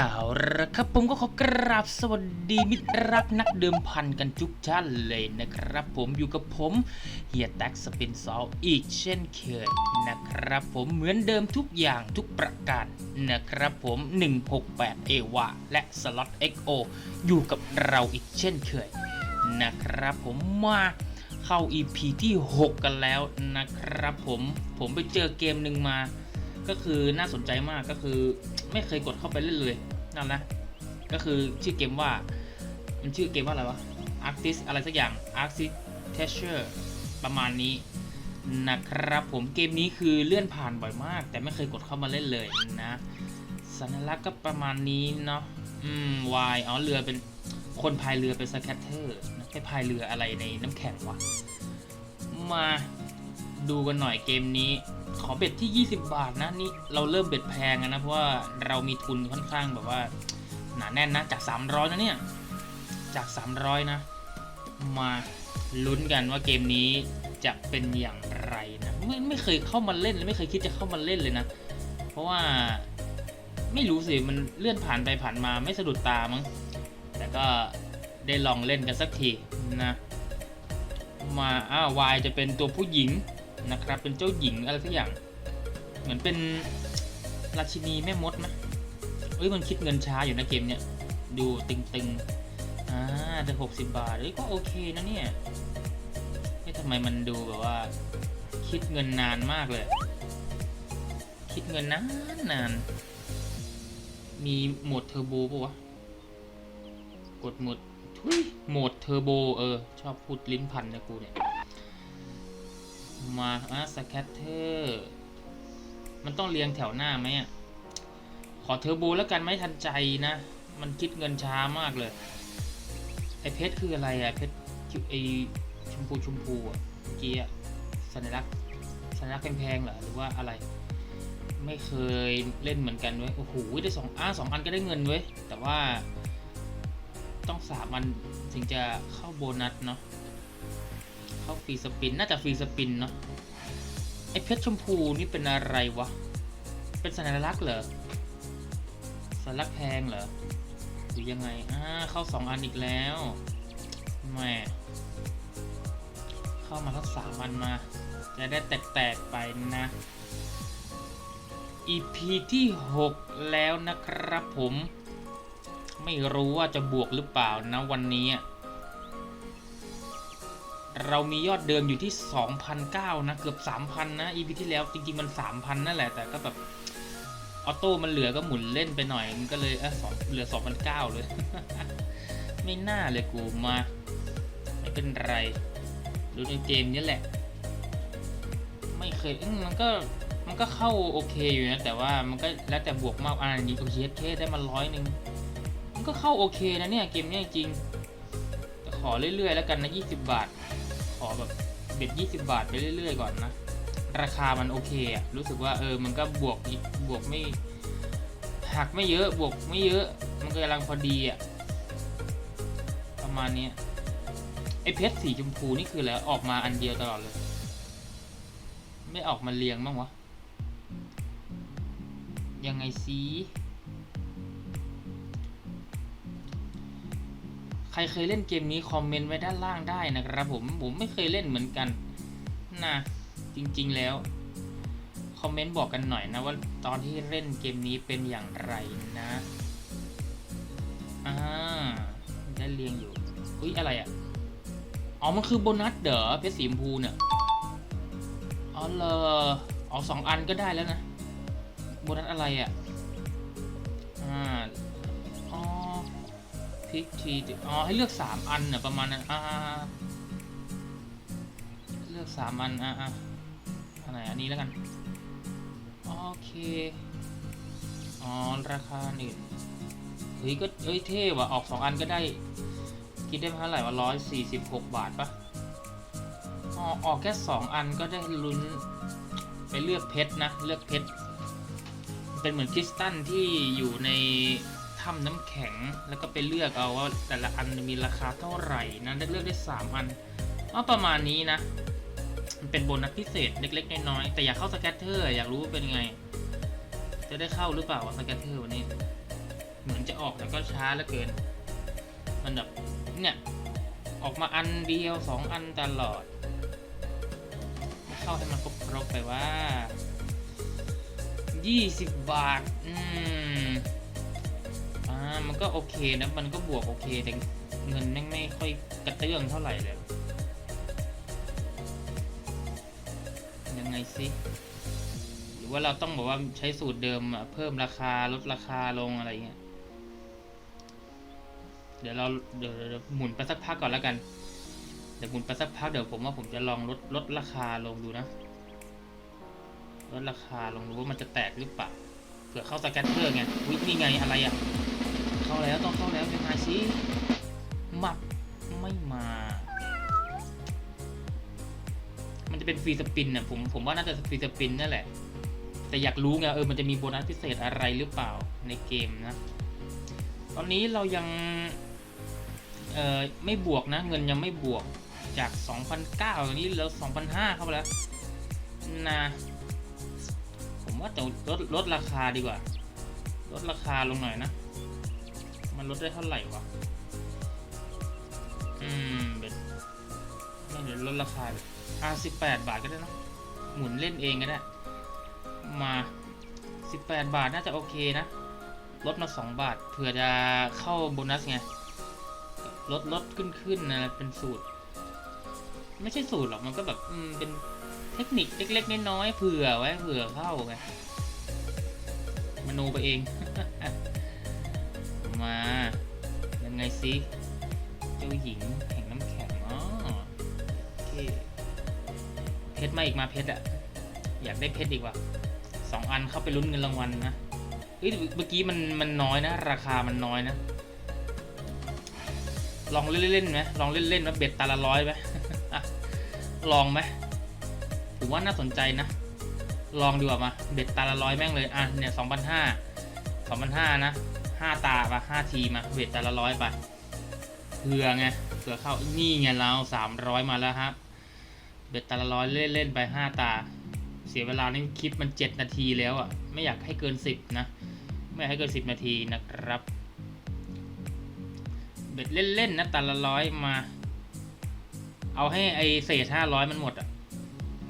เอาละครับผมก็ขอกราบสวัสดีมิตรรักนักเดิมพันกันทุกท่านเลยนะครับ ผมอยู่กับผมเฮียแท็กสปินซอลอีกเช่นเคยนะครับ ผมเหมือนเดิมทุกอย่างทุกประการนะครับผม 168 เอวาและสล็อต XO อยู่กับเราอีกเช่นเคยนะครับผมมาเข้า EP ที่ 6 กันแล้วนะครับผมผมไปเจอเกมหนึ่งมาก็คือน่าสนใจมากก็คือไม่เคยกดเข้าไปเล่นเลย นั่นนะ ก็คือชื่อเกมว่า มันชื่อเกมว่าอะไรวะ Artist อะไรสักอย่าง Architecture ประมาณนี้นะครับผมเกมนี้คือเลื่อนผ่านบ่อยมาก แต่ไม่เคยกดเข้ามาเล่นเลยนะ สัญลักษณ์ก็ประมาณนี้เนาะอืมวายอ๋อเรือเป็นคนพายเรือเป็นสแคตเตอร์นะไปพายเรืออะไรในน้ำแข็งวะมาดูกันหน่อยเกมนี้ ขอเบ็ดที่ 20 บาทนะนี่เราเริ่มเบ็ดแพงนะเพราะว่าเรามีทุนค่อนข้างแบบว่าหนาแน่นนะจาก 300 นะเนี่ย จาก 300 นะ มาลุ้นกันว่าเกมนี้จะเป็นอย่างไรนะไม่ไม่เคยเข้ามาเล่นเลยไม่เคยคิดจะเข้ามาเล่นเลยนะ เพราะว่าไม่รู้สิมันเลื่อนผ่านไปผ่านมาไม่สะดุดตามั้งแต่ก็ได้ลองเล่นกันสักทีนะ มาอ้าววายจะเป็นตัวผู้หญิง นะครับ เป็นเจ้าหญิงอะไรสักอย่าง เหมือนเป็นราชินีแม่มดไหมเอ้ยมันคิดเงินช้าอยู่นะเกมเนี้ยดูตึงๆอ่าแต่หกสิบบาทเอ้ยก็โอเคนะเนี่ยเฮ้ยทำไมมันดูแบบว่า คิดเงินนานมากเลย คิดเงินนานนาน มีโหมดเทอร์โบปะวะ กดโหมดทุยโหมดเทอร์โบเออ ชอบพูดลิ้นพันนะกูเนี่ย มาอะสแคตเตอร์ มันต้องเรียงแถวหน้าไหมอะ ขอเทอร์โบแล้วกันไม่ทันใจนะ มันคิดเงินช้ามากเลย ไอเพชรคืออะไรอะเพชรไอชมพูชมพูอะเมื่อกี้อะสัญลักษณ์สัญลักษณ์แพงๆเหรอหรือว่าอะไร ไม่เคยเล่นเหมือนกันเว้ย โอ้โห ได้สองอะสองอันก็ได้เงินเว้ย แต่ว่าต้องสามอันถึงจะเข้าโบนัสเนาะ เขาฟรีสปิน น่าจะฟรีสปินเนาะ ไอเพชรชมพูนี่เป็นอะไรวะ เป็นสัญลักษณ์เหรอ สัญลักษณ์แพงเหรอ หรือยังไง อ่า เข้าสองอันอีกแล้วแม่เข้ามาทั้งสามอันมา จะได้แตกๆไปนะ EP ที่ 6 แล้วนะครับผม ไม่รู้ว่าจะบวกหรือเปล่านะวันนี้ เรามียอดเดิมอยู่ที่ 2,009นะ เกือบ 3,000 นะ EP ที่แล้วจริงๆมัน 3,000 นั่นแหละ แต่ก็แบบ ออโต้มันเหลือก็หมุนเล่นไปหน่อย มันก็เลยเออสองเหลือ 2,009 เลย ไม่น่าเลยกูมา ไม่เป็นไร ดูในเกมนี้แหละ ไม่เคยมันก็มันก็เข้าโอเคอยู่นะ แต่ว่ามันก็แล้วแต่บวกมากอันนี้โอเคเคได้มาร้อยหนึ่งมันก็เข้าโอเคนะเนี่ยเกมนี้จริง ขอเรื่อยๆแล้วกันนะ 20 บาท อแบบเบ็ด20 บาทไปเรื่อยๆก่อนนะ ราคามันโอเคอะรู้สึกว่าเออมันก็บวกบวกไม่หักไม่เยอะบวกไม่เยอะ มันก็กำลังพอดีอะประมาณนี้ไอเพชรสีชมพูนี่คืออะไรออกมาอันเดียวตลอดเลย ไม่ออกมาเรียงบ้างวะยังไงซี ใครเคยเล่นเกมนี้คอมเมนต์ไว้ด้านล่างได้นะครับผม ผมไม่เคยเล่นเหมือนกันนะจริงๆแล้วคอมเมนต์บอกกันหน่อยนะว่าตอนที่เล่นเกมนี้เป็นอย่างไรนะอ่าได้เรียงอยู่อุ้ยอะไรอะ่ะอ๋อมันคือโบนัสเด๋อเพชรสีชมพูเนี่ยอ๋อเหรออ๋อสองอันก็ได้แล้วนะโบนัสอะไรอะ่ะอ่า พิกทีอ๋อ ให้เลือกสามอันเน่ะประมาณนั้นอ่าเลือกสามอัน อ่าอ่าอันไหนอันนี้แล้วกัน โอเค อ๋อ ราคาหนึ่งเฮ้ยก็เอ้ยเท่ว่ะ ออกสองอันก็ได้ คิดได้เท่าไหร่ว่าร้อยสี่สิบหกบาทปะอ๋อ ออกแค่สองอันก็ได้ลุ้น ไปเลือกเพชรนะ เลือกเพชรเป็นเหมือนคริสตัลที่อยู่ใน ถ้ำน้ำแข็งแล้วก็ไปเลือกเอาว่าแต่ละอันมีราคาเท่าไหร่นะได้เลือกได้สามอันอ๋อประมาณนี้นะ มันเป็นโบนัสพิเศษเล็กๆน้อยๆแต่อยากเข้าสแกตเตอร์อยากรู้ว่าเป็นไง จะได้เข้าหรือเปล่าวะสแกตเตอร์วันนี้ เหมือนจะออกแต่ก็ช้าเหลือเกิน มันแบบเนี่ยออกมาอันเดียวสองอันตลอด เข้าให้มันครบครบๆไปว่า 20 บาท อืม มันก็โอเคนะ มันก็บวกโอเค แต่เงินแม่ไม่ค่อยกระเตื้องเท่าไหร่เลย ยังไงสิ หรือว่าเราต้องบอกว่าใช้สูตรเดิมอะเพิ่มราคาลดราคาลงอะไรเงี้ย เดี๋ยวเราเดี๋ยวยวหมุนไปสักพักก่อนแล้วกัน เดี๋ยวหมุนไปสักพักเดี๋ยวผมว่าผมจะลองลดลดราคาลงดูนะ ลดราคาลงดูว่ามันจะแตกหรือเปล่าเผื่อเข้าสแกนเตอร์ไงวินี่ไงอะไรอะ เข้าแล้วต้องเข้าแล้วยังไงสิมับไม่มา มันจะเป็นฟรีสปินน่ะผมผมว่าน่าจะฟรีสปินนั่นแหละ แต่อยากรู้ไงเออมันจะมีโบนัสพิเศษอะไรหรือเปล่าในเกมนะ ตอนนี้เรายังเอ่อไม่บวกนะ เงินยังไม่บวกจาก 2,009ตอนนี้เหลือ2,005เข้าไปแล้วนะผมว่าจะลดลดราคาดีกว่า ลดราคาลงหน่อยนะ มันลดได้เท่าไหร่วะ อืมเบ็ดไม่เดี๋ยวลดราคาอะสิบแปดบาทก็ได้นะหมุนเล่นเองก็ได้ มาสิบแปดบาทน่าจะโอเคนะ ลดมาสองบาทเผื่อจะเข้าโบนัสไง ลดลดขึ้นขึ้นนะเป็นสูตร ไม่ใช่สูตรหรอกมันก็แบบ อืม เป็นเทคนิคเล็กๆน้อยๆเผื่อไว้เผื่อเข้าไงมโนไปเอง มายังไงสิเจ้าหญิงแห่งน้ำแข็งอ๋อโอเคเพชรมาอีกมาเพชรอะอยากได้เพชรอีกว่ะสองอันเข้าไปลุ้นเงินรางวัลนะเฮ้ยเมื่อกี้มันมันน้อยนะ ราคามันน้อยนะ ลองเล่นๆไหมลองเล่นๆว่าเบ็ดตาละร้อยไหมลองไหมผมว่าน่าสนใจนะ ลองดีกว่ามา เบ็ดตาละร้อยแม่งเลย อะเนี่ยสองพันห้าสองพันห้านะ ห้าตาปะห้าทีมาเบ็ดตาละร้อยไปเผื่อไงเผื่อเข้านี่ไงเราสามร้อยมาแล้วฮะเบ็ดตาละร้อยเล่นๆไปห้าตา เสียเวลานี่คลิปมันเจ็ดนาทีแล้วอะ ไม่อยากให้เกินสิบนะ ไม่อยากให้เกินสิบนาทีนะครับ เบ็ดเล่นๆนะตาละร้อยมา เอาให้ไอเศษห้าร้อยมันหมดอะ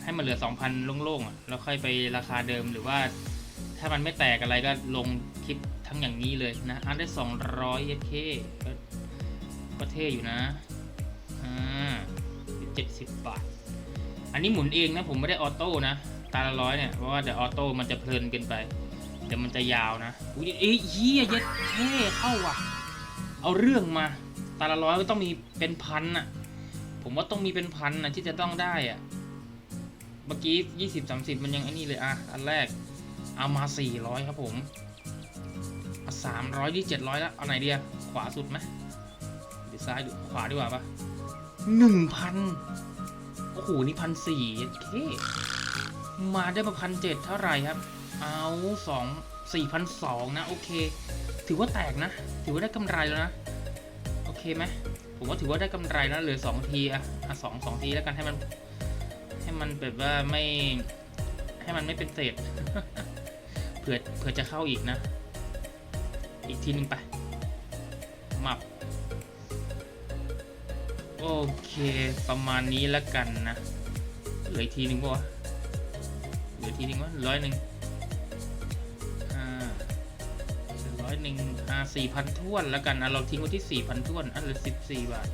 ให้มันเหลือสองพันโล่งๆอะแล้วค่อยไปราคาเดิมหรือว่า ถ้ามันไม่แตกอะไรก็ลงคลิปทั้งอย่างนี้เลยนะอันได้สองร้อยเคก็ก็เท่อยู่นะอ่าเจ็ดสิบบาท อันนี้หมุนเองนะผมไม่ได้ออโต้นะ ตาละร้อยเนี่ยเพราะว่าเดี๋ยวออโต้มันจะเพลินเกินไป เดี๋ยวมันจะยาวนะอุ้ยเอ้ยเฮียเย็ดเท่เข้าว่ะ เอาเรื่องมา ตาละร้อยก็ต้องมีเป็นพันน่ะ ผมว่าต้องมีเป็นพันน่ะที่จะต้องได้อะ เมื่อกี้ยี่สิบสามสิบมันยังไอ้นี่เลยอะ อันแรก เอามาสี่ร้อยครับผมสามร้อยที่เจ็ดร้อยแล้ว เอาไหนเดีอะขวาสุดไหมหรือซ้ายดูขวาดีกว่าปะหนึ่งพันโอ้โห นี่พันสี่เคมาได้มาพันเจ็ดเท่าไหร่ครับ เอาสองสี่พันสองนะ โอเค ถือว่าแตกนะ ถือว่าได้กำไรแล้วนะ โอเคไหมผมว่าถือว่าได้กำไรแล้วเหลือสองทีอะอะสองสองทีแล้วกันให้มัน ให้มันแบบว่าไม่ ให้มันไม่เป็นเศษ ผื่อเผื่อจะเข้าอีกนะ อีกทีหนึงไปมับโอเค ประมาณนี้แล้วกันนะ เหลืออีกทีหนึ่งปะวะเหลือทีหนึ่งวะร้อยหนึ่งอ่าร้อยหนึ่งอ่าสี่พันท้วนแล้วกันอะเราทิ้งไว้ที่สี่พันท้วน อันลือสิบสี่บาท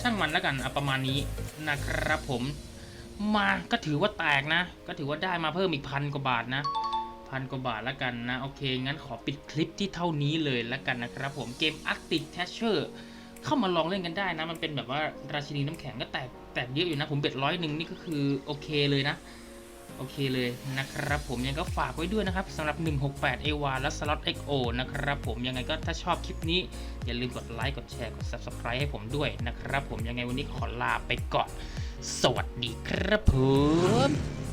ช่างมันแล้วกันเอาประมาณนี้นะครับผม มาก็ถือว่าแตกนะ ก็ถือว่าได้มาเพิ่มอีกพันกว่าบาทนะ พันกว่าบาทแล้วกันนะ โอเค งั้นขอปิดคลิปที่เท่านี้เลยแล้วกันนะครับผมเกม Arctic Thatcher เข้ามาลองเล่นกันได้นะ มันเป็นแบบว่าราชินีน้ำแข็งก็แตกแตกเยอะอยู่นะ ผมเบ็ดร้อยหนึ่งนี่ก็คือโอเคเลยนะ โอเคเลยนะครับผมยังก็ฝากไว้ด้วยนะครับสำหรับ 168 a w a และ Slot XO นะครับผมยังไงก็ถ้าชอบคลิปนี้ อย่าลืมกดไลค์กดแชร์กด Subscribe ให้ผมด้วยนะครับผมยังไงวันนี้ขอลาไปก่อน สวัสดีครับผม